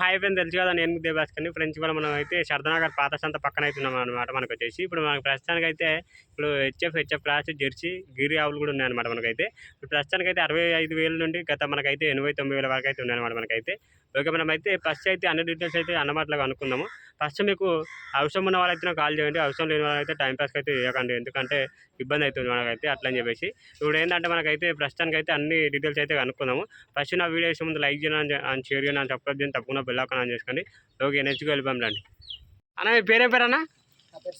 Hi friend తెలుసు కదా నేను దేవాస్కర్ని ఫ్రెండ్స్ కూడా మనం అయితే సర్దనగర్ పాత సంత పక్కన అయితే ఉన్నాం అనమాట మనకు వచ్చేసి. ఇప్పుడు మనకు ప్రస్తుతానికి అయితే ఇప్పుడు HF HF cross Jersey Gir ఆవులు కూడా ఉన్నాయన్నమాట మనకైతే. ఇప్పుడు ప్రస్తుతానికి అయితే అరవై ఐదు వేల నుండి గత మనకైతే ఎనభై తొమ్మిది వేల వరకు అయితే ఉన్నాయన్నమాట మనకైతే. ఓకే మనం అయితే ఫస్ట్ అయితే అన్ని డీటెయిల్స్ అయితే అన్నమాటలో అనుకుందాము. ఫస్ట్ మీకు అవసరం ఉన్న వాళ్ళైతే కాల్ చేయండి. అవసరం లేని వాళ్ళైతే టైం పాస్కి అయితే చేయకండి. ఎందుకంటే ఇబ్బంది అవుతుంది మనకైతే అట్లా అని చెప్పేసి. ఇప్పుడు ఏంటంటే మనకైతే ప్రస్తుతానికి అయితే అన్ని డీటెయిల్స్ అయితే కనుక్కుందాము ఫస్ట్ నా వీడియో ఇష్టం ముందు లైక్ చేయండి అని షేర్ చేయండి అని సబ్స్క్రైబ్ చేయండి. తప్పకుండా బెల్ ఆన్ చేసుకోండి. ఓకే నెక్స్ట్ వెళ్ళిపోయాం రండి. అన్న మీ పేరే పేరు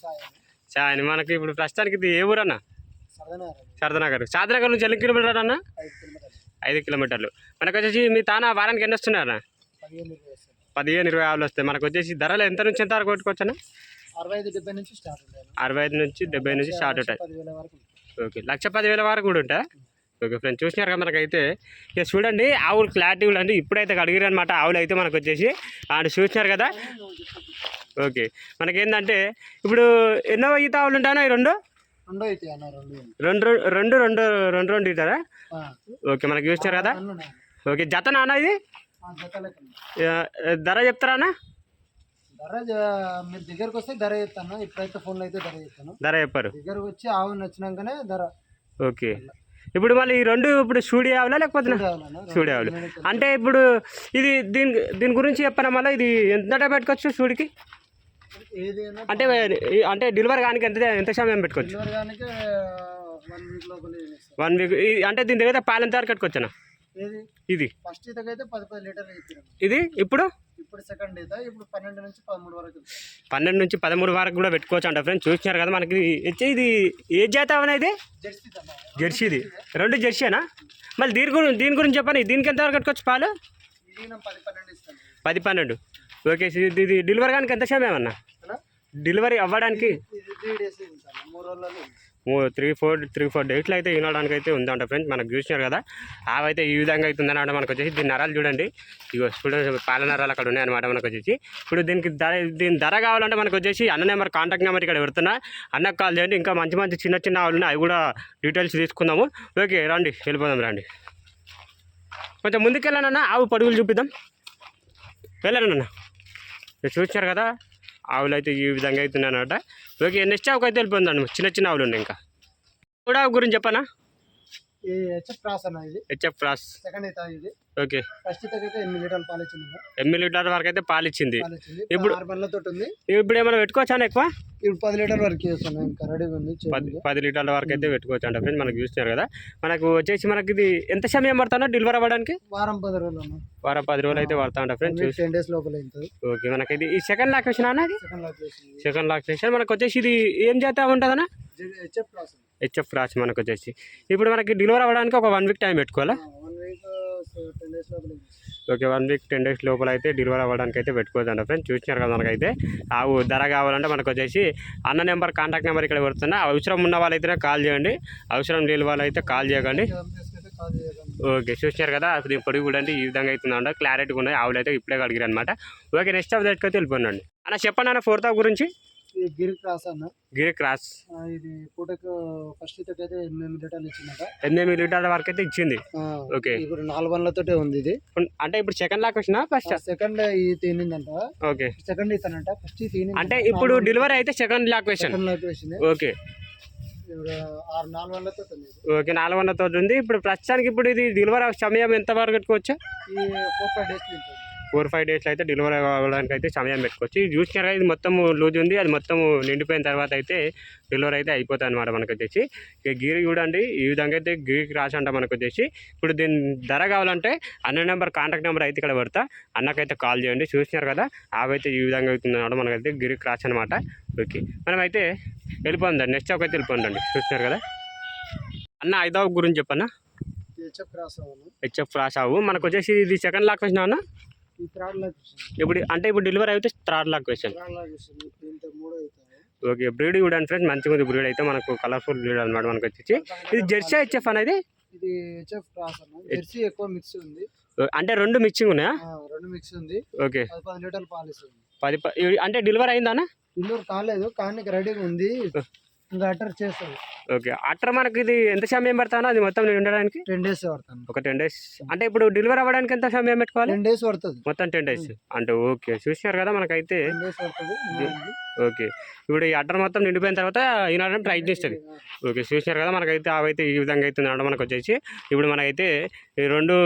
సాయి అండి. చాయ్ మనకి ఇప్పుడు ప్రస్తుతానికి ఇది ఏ ఊరన్నా. శారదానగర్ శారదానగర్ నుంచి ఎన్ని కిలోమీటర్ అన్న ఐదు కిలోమీటర్లు. మనకు వచ్చేసి మీ తాన? వారానికి ఎన్ని వస్తున్నారన్న పదిహేను ఇరవై ఆవులు వస్తాయి. మనకు వచ్చేసి ధరలు ఎంత నుంచి ఎంత వరకు కొట్టుకోవచ్చు అన్న అరవై ఐదు డెబ్బై నుంచి స్టార్ట్ అరవై ఐదు నుంచి డెబ్బై నుంచి స్టార్ట్ ఉంటాయి. ఓకే లక్ష పదివేల వరకు కూడా ఉంటాయి? ఓకే ఫ్రెండ్స్ చూసినారు కదా మనకైతే. ఇక చూడండి ఆవులు క్లారిటీ కూడా అండి ఇప్పుడైతే అడిగిరు అనమాట ఆవులు అయితే మనకు వచ్చేసి అండ్ చూసినారు కదా? ఓకే మనకేంటంటే ఇప్పుడు ఎన్నో ఈత ఆవులు ఉంటాయన్నా ఈ రెండు? రెండో రెండు రెండు రెండు రెండు ఆ, ఓకే మనకి చూసినారు కదా. ఓకే జత నాన్న ఇది? ధర చెప్తారా అన్న? ధర మీరు దగ్గరకు వస్తే ధర చెప్తాను. ఇప్పుడైతే ఫోన్లో అయితే ధర చెప్తాను. ధర చెప్పారు. దగ్గరకు వచ్చి ఆవు నచ్చినాకనే ధర. ఓకే. ఇప్పుడు మళ్ళీ ఈ రెండు ఇప్పుడు స్టూడియో ఆవులా లేకపోతే స్టూడియో ఆవులు. అంటే ఇప్పుడు ఇది దీని దీని గురించి చెప్పాను మళ్ళీ? ఇది ఎంత పెట్టుకోవచ్చు అయినా అంటే అంటే డెలివరీ కానీ ఎంత ఎంత సమయం పెట్టుకోవచ్చు? వన్ వీక్ అంటే దీని దగ్గర పాలు ఎంత వరకు కట్టుకోవచ్చునా ఇది. ఫస్ట్ ఈతకైతే పది పది లీటర్లు ఇది ఇప్పుడు? ఇప్పుడు సెకండ్ ఈత ఇప్పుడు పన్నెండు నుంచి పదమూడు వరకు. పన్నెండు నుంచి పదమూడు వరకు కూడా పెట్టుకోవచ్చు అంట ఫ్రెండ్స్. చూసినారు కదా మనకి ఇది. ఇది ఏ జాత అనేది జెర్సీ తమ్మా. జెర్సీది రెండు జెర్సీనా మళ్ళీ దీని గురించి దీని గురించి చెప్పండి. దీనికి ఎంత వరకు కట్టుకోవచ్చు పాలు? ఇది పది పన్నెండు ఓకే ఇది ఇది డెలివరీ కానీ ఎంత సమయం అన్న? అవునా? డెలివరీ అవ్వడానికి? ఇది three three four three four డేట్లు అయితే వినడానికి అయితే ఉందంట ఫ్రెండ్స్ మనకు చూసినారు కదా. అవైతే ఈ విధంగా అవుతుంది అనమాట మనకు వచ్చేసి దీని నరాలు చూడండి. ఇగో స్టూడెంట్స్ పాల నరాలు అక్కడ ఉన్నాయన్నమాట మనకు వచ్చేసి ఇప్పుడు దీనికి ధర దీని ధర కావాలంటే మనకు వచ్చేసి అన్న నెంబర్ కాంటాక్ట్ నెంబర్ ఇక్కడ పెడుతున్నా. అన్నకు కాల్ చేయండి. ఇంకా మంచి మంచి చిన్న చిన్న ఆవులు ఉన్నాయి అవి కూడా డీటెయిల్స్ తీసుకుందాము. ఓకే రండి. వెళ్ళిపోదాం రండి. కొంచెం ముందుకెళ్ళానన్నా ఆవు పడుగులు చూపిద్దాం. వెళ్ళానన్నా మీరు కదా. ఆవులు అయితే ఈ విధంగా అవుతున్నాయి అనమాట ఓకే నెక్స్ట్ ఆవుకు అయితే వెళ్ళిపోయిందండి చిన్న చిన్న ఆవులు ఉన్నాయి ఇంకా. కూడా గురించి చెప్పనా? హెచ్ఎఫ్ క్రాస్ అన్న ఇది. HF cross. సెకండ్ ఈత ఇది. ఓకే. ఫస్ట్ ఈతకైతే ఎనిమిది లీటర్లు పాలు ఇచ్చింది అన్న. ఎనిమిది లీటర్ వరకు అయితే పాలు ఇచ్చింది. ఇప్పుడు- ఇప్పుడు ఉంది. ఏమైనా పెట్టుకోవచ్చా ఎక్కువ? ఇప్పుడు పది లీటర్ల వరకు చేస్తాను ఇంకా రెడీగా ఉంది పది లీటర్ల వరకు అయితే పెట్టుకోవచ్చు అంట ఫ్రెండ్స్ మనకు చూస్తున్నారు కదా. మనకు వచ్చేసి మనకి ఇది ఎంత సమయం పడుతుందో డెలివరీ అవ్వడానికి? వారం పది రోజులు వారం పది రోజులు అయితే పడతా అంట ఫ్రెండ్స్ టెన్ డేస్ లోపల ఓకే మనకి ఇది ఈ సెకండ్ లాకేషన్ అన్నది సెకండ్ లాక్ చేసింది సెకండ్ లాకేషన్ మనకు వచ్చేసి ఇది ఏం చేస్తా ఉంటుందన్నా? హెచ్ఎఫ్ క్రాస్ మనకు వచ్చేసి ఇప్పుడు మనకి డెలివరీ అవ్వడానికి ఒక వన్ వీక్ టైం పెట్టుకోవాలా. Okay one week ten days లోపల అయితే డెలివరీ అవ్వడానికి అయితే పెట్టుకోవచ్చండి ఫ్రెండ్స్. చూసినారు కదా మనకైతే. ఆవు ధర కావాలంటే మనకు వచ్చేసి అన్న నెంబర్ కాంటాక్ట్ నెంబర్ ఇక్కడ పెడుతున్నా. అవసరం ఉన్న వాళ్ళైతే కాల్ చేయండి. అవసరం లేని వాళ్ళైతే కాల్ చేయకండి. ఓకే చూసినారు కదా? అసలు పొడి కూడా ఈ విధంగా అవుతుందంట క్లారిటీగా ఉన్నాయి ఆవులు అయితే ఇప్పుడే అడిగారు అనమాట ఓకే నెక్స్ట్ అప్డేట్కి అయితే వెళ్ళిపోయినండి అన్న చెప్పండి అన్న ఫోర్త్ హాఫ్ గురించి. ఇది గిరి క్రాస్ అన్న. గిరి క్రాస్. ఇది పూటకు ఫస్ట్ ఈతకైతే ఎనిమిది లీటర్లు ఇచ్చిందట. ఎనిమిది లీటర్ల వరకు అయితే ఇచ్చింది. ఓకే. ఇప్పుడు నాలుగు బండ్లతోటే ఉంది ఇది. అంటే ఇప్పుడు సెకండ్ లాక్ వచ్చినా ఫస్ట్ సెకండ్ ఈ తినిందంట. ఓకే. సెకండ్ ఇస్తానంట. ఫస్ట్ తిని అంటే ఇప్పుడు డెలివరీ అయితే సెకండ్ లాక్ వేసాను సెకండ్ లాక్ వేసింది ఓకే. నాలుగు ఇది. ఓకే నాలుగు వందలతో ఉంది. ఇప్పుడు ప్రస్తుతానికి ఇప్పుడు ఇది డెలివరీ సమయం ఎంత వరకు పెట్టుకోవచ్చు? ఈ four five days four five డేస్లో అయితే డెలివరీ అవ్వడానికి అయితే సమయం పెట్టుకోవచ్చు. చూసినారా ఇది మొత్తం లూజ్ ఉంది. అది మొత్తం నిండిపోయిన తర్వాత అయితే డెలివరీ అయితే అయిపోతుంది అనమాట మనకు వచ్చేసి ఇక గీరి చూడండి. ఈ విధంగా అయితే గీరికి రాసి అంట మనకు వచ్చేసి ఇప్పుడు దీని ధర కావాలంటే అన్న నెంబర్ కాంటాక్ట్ నెంబర్ అయితే ఇక్కడ పెడతా. అన్నకైతే కాల్ చేయండి. చూసినారు కదా? అవైతే ఈ విధంగా అవుతుంది అనమాట మనకైతే గిరికి రాసి అనమాట ఓకే. మనమైతే వెళ్ళిపోందండి నెక్స్ట్ ఒక అయితే వెళ్ళిపోండి చూస్తున్నారు కదా? అన్న ఐదవ గురించి చెప్పన్నా? హెచ్ఎఫ్ క్రాస్ అవ్వను హెచ్ఎఫ్ రాసి అవు మనకు వచ్చేసి ఇది సెకండ్ లాక్ వచ్చినా అన్న? ఇప్పుడు అంటే ఇప్పుడు డెలివరీ అయితే థర్డ్ లాక్ వేసాను ఓకే బ్రీడ్ చూడండి ఫ్రెండ్స్ మంచిగా ఉంది బ్రీడ్ అయితే మనకు కలర్ఫుల్ బ్రీడ్ అనమాట మనకు వచ్చేసి ఇది జెర్సీ హెచ్ఎఫ్ అనేది? ఇది హెచ్ఎఫ్ క్రాస్ జెర్సీ ఎక్కువ మిక్స్ ఉంది. అంటే రెండు మిక్సింగ్ ఉన్నాయా? రెండు మిక్స్ ఉంది. ఓకే. పది లీటర్లు పాలు ఇస్తుంది. పది అంటే డెలివరీ అయిందా ఇండోర్ కాలేదు కానీ రెడీగా ఉంది. ఇంకా అటర్ చేస్తుంది ఓకే. అట్ర మనకి ఇది ఎంత సమయం పడుతుందో అది మొత్తం నేను ఉండడానికి? టెన్ డేస్ పడుతుంది. ఒక టెన్ డేస్. అంటే ఇప్పుడు డెలివరీ అవ్వడానికి ఎంత సమయం పెట్టుకోవాలి? టెన్ డేస్ పడుతుంది. మొత్తం టెన్ డేస్. అంటే ఓకే. చూసినారు కదా మనకైతే. ఓకే. ఇప్పుడు ఈ అడ్డర్ మొత్తం నిండిపోయిన తర్వాత ఈనాడు ప్రయత్నిస్తుంది ఓకే. చూసినారు కదా మనకైతే అవైతే ఈ విధంగా అవుతుంది అనమాట మనకు వచ్చేసి. ఇప్పుడు మనకైతే ఈ రెండు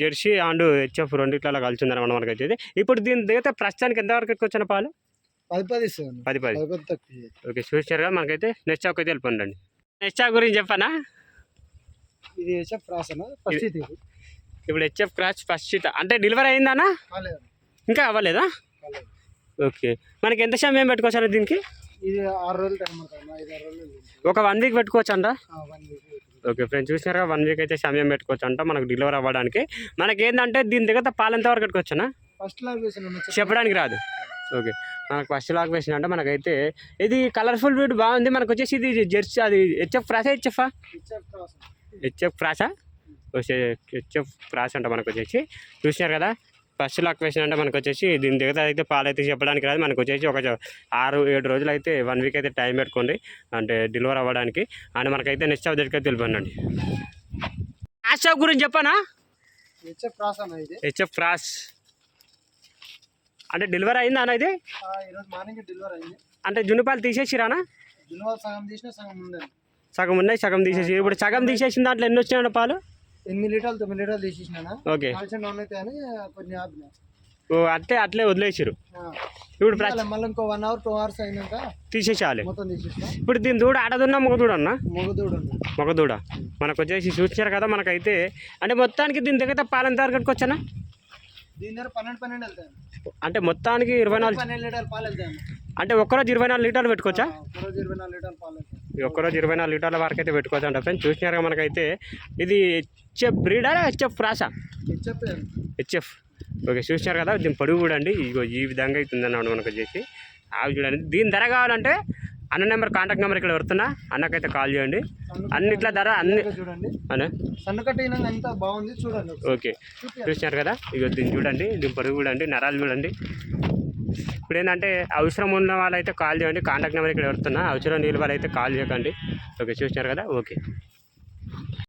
జెర్సీ అండ్ హెచ్ఎఫ్ రెండిట్లలో కలిసి ఉందన్నమాట మనకు వచ్చేది ఇప్పుడు దీని దిగితే ప్రస్తుతానికి ఎంతవరకు వచ్చిన పాలు? పది పది ఇస్తుంది పది పది. తక్కువ ఓకే చూసినారు కదా మనకైతే నెక్స్ట్ చాక్ అయితే వెళ్ళిపోండి నెక్స్ట్ చాక్ గురించి చెప్పనా? ఇది హెచ్ఎఫ్ ఫస్ట్ ఇది. ఇప్పుడు హెచ్ఎఫ్ క్రాచ్ ఫస్ట్ షీట్ అంటే డెలివరీ అయిందానా? ఇంకా అవ్వలేదా? ఓకే. మనకి ఎంత సమయం పెట్టుకోవచ్చు దీనికి? ఇది ఆరు రోజులు టైం ఒక వన్ వీక్ పెట్టుకోవచ్చు అంట? వన్ వీక్ ఓకే ఫ్రెండ్స్ చూసినారా వన్ వీక్ అయితే సమయం పెట్టుకోవచ్చు అంట మనకు డెలివరీ అవ్వడానికి. మనకి ఏంటంటే దీని దగ్గర పాలు ఎంతవరకు పెట్టుకోవచ్చునా? ఫస్ట్ చెప్పడానికి రాదు. ఓకే. మనకు ఫస్ట్ లాక్ వేసిన అంటే మనకైతే ఇది కలర్ఫుల్ వీడ్ బాగుంది. మనకు వచ్చేసి ఇది జెర్సీ అది హెచ్ఎఫ్ ఫ్రాసా హెచ్ఎఫ్ హెచ్ఎఫ్ రాసన హెచ్ఎఫ్ ఫ్రాసా? వచ్చే హెచ్ఎఫ్ ఫ్రాస్ అంట మనకు వచ్చేసి చూసినారు కదా? ఫస్ట్ లాక్ వేసిన అంటే మనకు వచ్చేసి దీని దగ్గర అయితే పాలు అయితే చెప్పడానికి రాదు. మనకు వచ్చేసి ఒక ఆరు ఏడు రోజులు అయితే వన్ వీక్ అయితే టైం పెట్టుకోండి. అంటే డెలివరీ అవ్వడానికి. అండ్ మనకైతే నెక్స్ట్ షాప్ దగ్గరికి తెలిపండి షాప్ గురించి చెప్పనా? హెచ్ఎఫ్ ఇది. HF cross. అంటే డెలివరీ అయిందా అన్న ఇది? ఆ, ఈరోజు మార్నింగ్ డెలివరీ అయింది. అంటే జున్నుపాలు తీసేసిరానా డెలివరీ సగం తీసిన సగం ఉందండి. సగం ఉన్నాయి సగం తీసేసి. ఇప్పుడు సగం తీసేసిన దాంట్లో ఎన్ని వచ్చినాయి పాలు? ఎనిమిది లీటర్లు తొమ్మిది లీటర్లు తీసేసిన ఓకే. కొన్ని అట్లే అట్లే వదిలేసిరు. ఇప్పుడు మళ్ళీ ఇంకో వన్ అవర్ టూ అవర్స్ అయినాక తీసేసేయాలి. ఇప్పుడు దీని దూడ ఆడదున్నా మగదూడ అన్న? మొగదూడు మగదూడ. మనకు వచ్చేసి చూసారు కదా మనకైతే. అంటే మొత్తానికి దీని దగ్గర పాలు ఎంత వరకు కట్టుకోవచ్చనా దీని దగ్గర పన్నెండు పన్నెండు వెళ్తాయి అంటే మొత్తానికి ఇరవై నాలుగు పన్నెండు లీటర్లు పాలు వెళ్తాయి అంటే ఒక్కరోజు ఇరవై నాలుగు లీటర్లు పెట్టుకోవచ్చా? ఒకరోజు ఇరవై నాలుగు లీటర్లు పాలు వెళ్తాయి ఈ ఒక్కరోజు ఇరవై నాలుగు లీటర్ల వరకు అయితే పెట్టుకోవచ్చు అంట ఫ్రెండ్స్. చూసినారుగా మనకైతే ఇది హెచ్ఎఫ్ బ్రీడా హెచ్ఎఫ్ ఫ్రాసా? HF HF. ఓకే చూసినారు కదా దీని పొడుగు చూడండి. ఇగో ఈ విధంగా అవుతుంది అన్నమాట మనకు వచ్చేసి. అవి చూడండి. దీని ధర కావాలంటే అన్న నెంబర్ కాంటాక్ట్ నెంబర్ ఇక్కడ పెడుతున్నా. అన్నకైతే కాల్ చేయండి. అన్నిట్ల ధర అన్ని చూడండి. అన్న ఎంత బాగుంది చూడండి. ఓకే. చూసినారు కదా? ఇక దీన్ని చూడండి దీని పొడుగు చూడండి నరాలు చూడండి. ఇప్పుడు ఏంటంటే అవసరం ఉన్న వాళ్ళైతే కాల్ చేయండి. కాంటాక్ట్ నెంబర్ ఇక్కడ పెడుతున్నా. అవసరం నీళ్ళు వాళ్ళైతే కాల్ చేయకండి. ఓకే చూసినారు కదా? ఓకే.